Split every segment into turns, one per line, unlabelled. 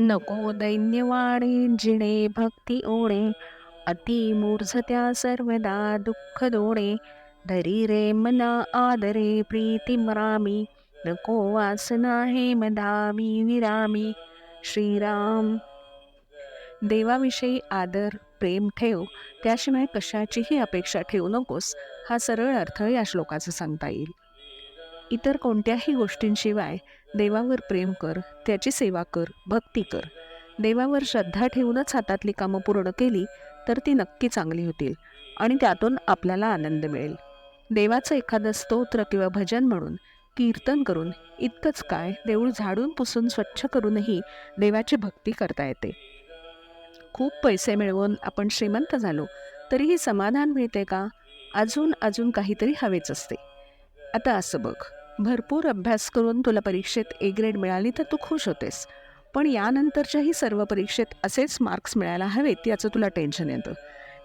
नको दैन्यवाणे जिणे भक्ती ओणे अति मूर्झत्या सर्वदा दुःख दोणे. धरी रे मना आदरे प्रीती मरामी नको वासना हे मदामी विरामी. श्रीराम. देवाविषयी आदर प्रेम ठेव त्याशिवाय कशाचीही अपेक्षा ठेवू नकोस हा सरळ अर्थ या श्लोकाचा सांगता येईल. इतर कोणत्याही गोष्टींशिवाय देवावर प्रेम कर त्याची सेवा कर भक्ती कर. देवावर श्रद्धा ठेवूनच हातातली कामं पूर्ण केली तर ती नक्की चांगली होतील आणि त्यातून आपल्याला आनंद मिळेल. देवाचं एखादं स्तोत्र किंवा भजन म्हणून कीर्तन करून इतकंच काय देऊळ झाडून पुसून स्वच्छ करूनही देवाची भक्ती करता येते. खूप पैसे मिळवून आपण श्रीमंत झालो तरीही समाधान मिळते का? अजून अजून काहीतरी हवेच असते. आता असं बघ. भरपूर अभ्यास करून तुला परीक्षेत ए ग्रेड मिळाली तर तू खुश होतेस. पण यानंतरच्याही सर्व परीक्षेत असेच मार्क्स मिळायला हवेत याचं तुला टेन्शन येतं.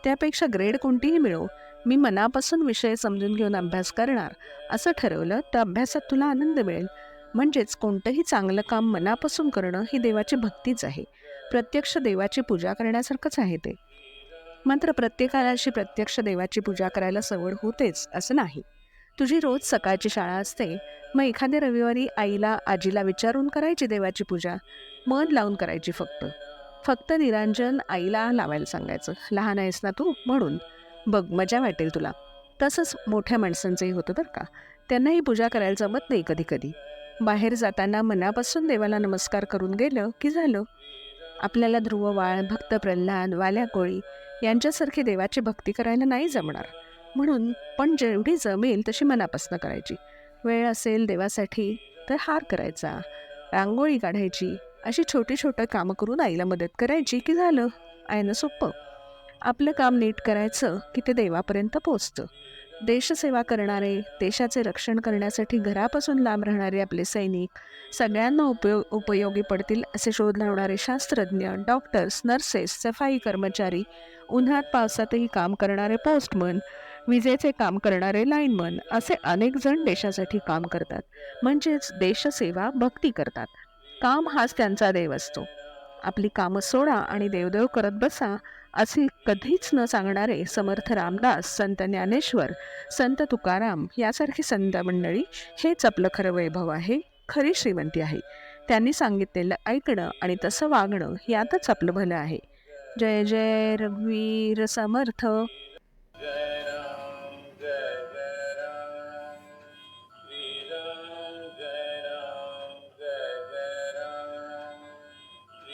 त्यापेक्षा ग्रेड कोणतीही मिळो. मी मनापासून विषय समजून घेऊन अभ्यास करणार असं ठरवलं तर अभ्यासात तुला आनंद मिळेल. म्हणजेच कोणतंही चांगलं काम मनापासून करणं ही देवाची भक्तीच आहे. प्रत्यक्ष देवाची पूजा करण्यासारखंच आहे ते. मात्र प्रत्येकाला अशी प्रत्यक्ष देवाची पूजा करायला सवड होतेच असं नाही. तुझी रोज सकाळची शाळा असते. मग एखाद्या रविवारी आईला आजीला विचारून करायची देवाची पूजा. मन लावून करायची फक्त. फक्त निरांजन आईला लावायला सांगायचं. लहान आहेस ना तू? म्हणून. बघ मजा वाटेल तुला. तसंच मोठ्या माणसांचंही होतं बरं का. त्यांनाही पूजा करायला जमत नाही कधी कधी बाहेर जाताना मनापासून देवाला नमस्कार करून गेलं की झालं? आपल्याला ध्रुववाळ भक्त प्रल्हाद वाल्या कोळी यांच्यासारखी देवाची भक्ती करायला नाही जमणार. म्हणून पण जेवढी जमेल तशी मनापासून करायची. वेळ असेल देवासाठी तर हार करायचा. रांगोळी काढायची. अशी छोटी छोटं कामं करून आईला मदत करायची की झालं? आयनं सोपं. आपलं काम नीट करायचं की ते देवापर्यंत पोचतं देशसेवा करणारे देशाचे रक्षण करण्यासाठी घरापासून लांब राहणारे आपले सैनिक सगळ्यांना उपयोग उपयोगी पडतील असे शोध लावणारे शास्त्रज्ञ डॉक्टर्स नर्सेस सफाई कर्मचारी उन्हात पावसातही काम करणारे पोस्टमन विजेचे काम करणारे लाईनमन असे अनेक जण देशासाठी काम करतात. म्हणजेच देशसेवा भक्ती करतात. काम हाच त्यांचा देव असतो. आपली कामं सोडा आणि देवदेव करत बसा असे कधीच न सांगणारे समर्थ रामदास संत ज्ञानेश्वर संत तुकाराम यासारखी संत मंडळी हेच आपलं खरं वैभव आहे खरी श्रीमंती आहे. त्यांनी सांगितलेलं ऐकणं आणि तसं वागणं यातच आपलं भलं आहे. जय जय रघुवीर समर्थ.